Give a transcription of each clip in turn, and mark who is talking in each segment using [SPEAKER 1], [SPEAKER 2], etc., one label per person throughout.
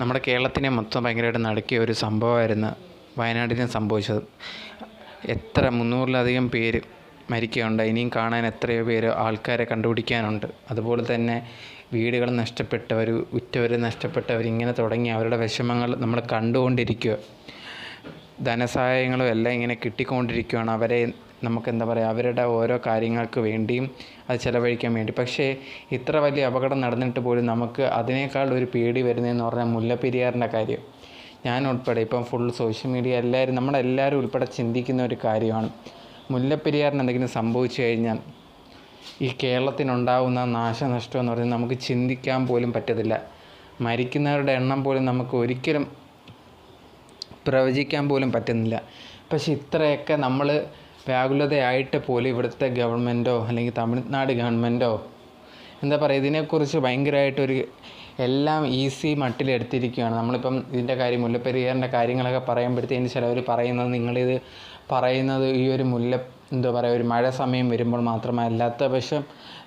[SPEAKER 1] നമ്മുടെ കേരളത്തിനെ മൊത്തം ഭയങ്കരമായിട്ട് നടുക്കിയ ഒരു സംഭവമായിരുന്നു വയനാടിന് സംഭവിച്ചത്. എത്ര മുന്നൂറിലധികം പേര് മരിക്കുകയുണ്ട് ഇനിയും കാണാൻ എത്രയോ പേര് ആൾക്കാരെ കണ്ടുപിടിക്കാനുണ്ട്. അതുപോലെ തന്നെ വീടുകൾ നഷ്ടപ്പെട്ടവർ ഉറ്റവർ നഷ്ടപ്പെട്ടവർ ഇങ്ങനെ തുടങ്ങി അവരുടെ വിഷമങ്ങൾ നമ്മൾ കണ്ടുകൊണ്ടിരിക്കുക. ധനസഹായങ്ങളും എല്ലാം ഇങ്ങനെ കിട്ടിക്കൊണ്ടിരിക്കുകയാണ്. അവരെ നമുക്ക് എന്താ പറയുക അവരുടെ ഓരോ കാര്യങ്ങൾക്ക് വേണ്ടിയും അത് ചിലവഴിക്കാൻ വേണ്ടി. പക്ഷേ ഇത്ര വലിയ അപകടം നടന്നിട്ട് പോലും നമുക്ക് അതിനേക്കാൾ ഒരു പേടി വരുന്നതെന്ന് പറഞ്ഞാൽ മുല്ലപ്പെരിയാറിന്റെ കാര്യം. ഞാൻ ഉൾപ്പെടെ ഇപ്പം ഫുൾ സോഷ്യൽ മീഡിയ എല്ലാവരും നമ്മളെല്ലാവരും ഉൾപ്പെടെ ചിന്തിക്കുന്ന ഒരു കാര്യമാണ്. മുല്ലപ്പെരിയാറിന് എന്തെങ്കിലും സംഭവിച്ചു കഴിഞ്ഞാൽ ഈ കേരളത്തിനുണ്ടാവുന്ന നാശനഷ്ടം എന്ന് പറയുന്നത് നമുക്ക് ചിന്തിക്കാൻ പോലും പറ്റത്തില്ല. മരിക്കുന്നവരുടെ എണ്ണം പോലും നമുക്ക് ഒരിക്കലും പ്രവചിക്കാൻ പോലും പറ്റുന്നില്ല. പക്ഷെ ഇത്രയൊക്കെ നമ്മൾ വ്യാകുലതയായിട്ട് പോലും ഇവിടുത്തെ ഗവൺമെന്റോ അല്ലെങ്കിൽ തമിഴ്നാട് ഗവൺമെന്റോ എന്താ പറയുക ഇതിനെക്കുറിച്ച് ഭയങ്കരമായിട്ടൊരു എല്ലാം ഈസി മട്ടിലെടുത്തിരിക്കുകയാണ്. നമ്മളിപ്പം ഇതിന്റെ കാര്യം മുല്ലപ്പെരിയാറിന്റെ കാര്യങ്ങളൊക്കെ പറയുമ്പോഴത്തേന് ചിലവർ പറയുന്നത് നിങ്ങളിത് പറയുന്നത് ഈ ഒരു മുല്ല എന്താ പറയുക ഒരു മഴ സമയം വരുമ്പോൾ മാത്രമേ അല്ലാത്ത പക്ഷം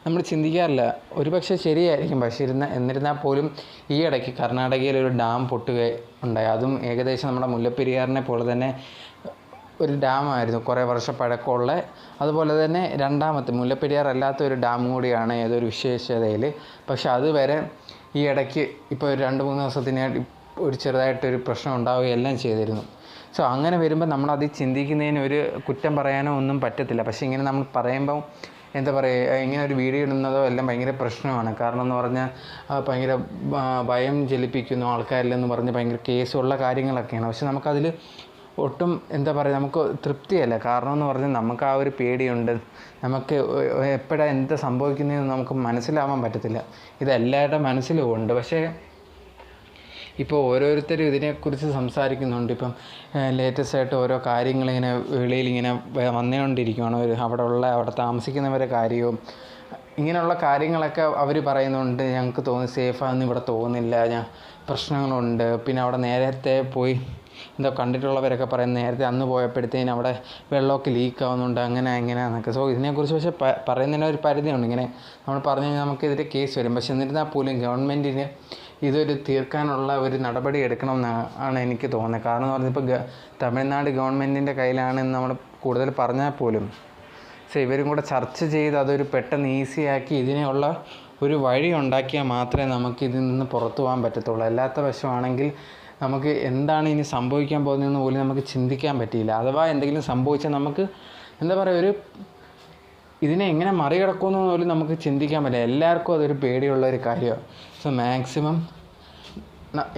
[SPEAKER 1] നമ്മൾ ചിന്തിക്കാറില്ല. ഒരു പക്ഷേ ശരിയായിരിക്കും. പക്ഷേ ഇരുന്ന എന്നിരുന്നാൽ പോലും ഈ ഇടയ്ക്ക് കർണാടകയിൽ ഒരു ഡാം പൊട്ടുക ഉണ്ടായി. അതും ഏകദേശം നമ്മുടെ മുല്ലപ്പെരിയാറിനെ പോലെ തന്നെ ഒരു ഡാമായിരുന്നു കുറേ വർഷം പഴക്കമുള്ള. അതുപോലെ തന്നെ രണ്ടാമത്തെ മുല്ലപ്പെരിയാർ അല്ലാത്ത ഒരു ഡാം കൂടിയാണ് ഏതൊരു വിശേഷതയിൽ പക്ഷെ അതുവരെ ഈ ഇടയ്ക്ക് ഇപ്പോൾ ഒരു രണ്ട് മൂന്ന് ദിവസത്തിന് ഒരു ചെറുതായിട്ടൊരു പ്രശ്നം ഉണ്ടാവുകയെല്ലാം ചെയ്തിരുന്നു. സോ അങ്ങനെ വരുമ്പോൾ നമ്മൾ നമ്മളത് ചിന്തിക്കുന്നതിന് ഒരു കുറ്റം പറയാനോ ഒന്നും പറ്റത്തില്ല. പക്ഷേ ഇങ്ങനെ നമ്മൾ പറയുമ്പം എന്താ പറയുക ഇങ്ങനെ ഒരു വീഡിയോ ഇടുന്നതോ എല്ലാം ഭയങ്കര പ്രശ്നമാണ്. കാരണം എന്ന് പറഞ്ഞാൽ ഭയങ്കര ഭയം ജലിപ്പിക്കുന്നു ആൾക്കാരിലെന്ന് പറഞ്ഞ് ഭയങ്കര കേസുള്ള കാര്യങ്ങളൊക്കെയാണ്. പക്ഷെ നമുക്കതിൽ ഒട്ടും എന്താ പറയുക നമുക്ക് തൃപ്തിയല്ല. കാരണം എന്ന് പറഞ്ഞാൽ നമുക്ക് ആ ഒരു പേടിയുണ്ട്. നമുക്ക് എപ്പോഴാണ് എന്താ സംഭവിക്കുന്നതെന്ന് നമുക്ക് മനസ്സിലാവാൻ പറ്റത്തില്ല. ഇതെല്ലാവരുടെ മനസ്സിലും ഉണ്ട്. പക്ഷേ ഇപ്പോൾ ഓരോരുത്തരും ഇതിനെക്കുറിച്ച് സംസാരിക്കുന്നുണ്ട്. ഇപ്പം ലേറ്റസ്റ്റ് ആയിട്ട് ഓരോ കാര്യങ്ങളിങ്ങനെ വെളിയിൽ ഇങ്ങനെ വന്നുകൊണ്ടിരിക്കുകയാണ് ഒരു അവിടെ ഉള്ള അവിടെ താമസിക്കുന്നവരുടെ കാര്യവും ഇങ്ങനെയുള്ള കാര്യങ്ങളൊക്കെ അവർ പറയുന്നുണ്ട്. ഞങ്ങൾക്ക് തോന്നി സേഫാണെന്ന് ഇവിടെ തോന്നുന്നില്ല. ഞാൻ പ്രശ്നങ്ങളുണ്ട്. പിന്നെ അവിടെ നേരത്തെ പോയി എന്തോ കണ്ടിട്ടുള്ളവരൊക്കെ പറയുന്നത് നേരത്തെ അന്ന് പോയപ്പോഴത്തേന് അവിടെ വെള്ളമൊക്കെ ലീക്ക് ആവുന്നുണ്ട് അങ്ങനെ എങ്ങനെയാണെന്നൊക്കെ സോ ഇതിനെക്കുറിച്ച് പക്ഷേ പറയുന്നതിന് ഒരു പരിധിയുണ്ട്. ഇങ്ങനെ നമ്മൾ പറഞ്ഞു കഴിഞ്ഞാൽ നമുക്കെതിരെ കേസ് വരും. പക്ഷേ എന്നിരുന്നാൽ പോലും ഗവൺമെന്റിന് ഇതൊരു തീർക്കാനുള്ള ഒരു നടപടി എടുക്കണമെന്നാണ് ആണ് എനിക്ക് തോന്നുന്നത്. കാരണം എന്ന് പറഞ്ഞാൽ ഇപ്പോൾ തമിഴ്നാട് ഗവൺമെന്റിന്റെ കയ്യിലാണെന്ന് നമ്മൾ കൂടുതൽ പറഞ്ഞാൽ പോലും പക്ഷേ ഇവരും കൂടെ ചർച്ച ചെയ്ത് അതൊരു പെട്ടെന്ന് ഈസിയാക്കി ഇതിനുള്ള ഒരു വഴി ഉണ്ടാക്കിയാൽ മാത്രമേ നമുക്ക് ഇതിൽ നിന്ന് പുറത്തു പോകാൻ പറ്റത്തുള്ളൂ. അല്ലാത്ത വശമാണെങ്കിൽ നമുക്ക് എന്താണ് ഇനി സംഭവിക്കാൻ പോകുന്നതെന്ന് പോലും നമുക്ക് ചിന്തിക്കാൻ പറ്റിയില്ല. അഥവാ എന്തെങ്കിലും സംഭവിച്ചാൽ നമുക്ക് എന്താ പറയുക ഒരു ഇതിനെ എങ്ങനെ മറികടക്കുമെന്ന് പോലും നമുക്ക് ചിന്തിക്കാൻ പറ്റില്ല. എല്ലാവർക്കും അതൊരു പേടിയുള്ള ഒരു കാര്യമാണ്. സോ മാക്സിമം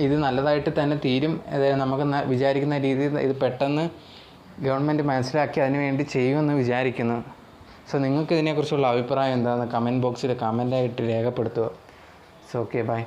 [SPEAKER 1] ഇത് നല്ലതായിട്ട് തന്നെ തീരും. അതായത് നമുക്ക് വിചാരിക്കുന്ന രീതിയിൽ ഇത് പെട്ടെന്ന് ഗവൺമെന്റ് മനസ്സിലാക്കി അതിന് വേണ്ടി ചെയ്യുമെന്ന് വിചാരിക്കുന്നു. സോ നിങ്ങൾക്ക് ഇതിനെക്കുറിച്ചുള്ള അഭിപ്രായം എന്താണെന്ന് കമന്റ് ബോക്സിൽ കമന്റായിട്ട് രേഖപ്പെടുത്തുക. So okay bye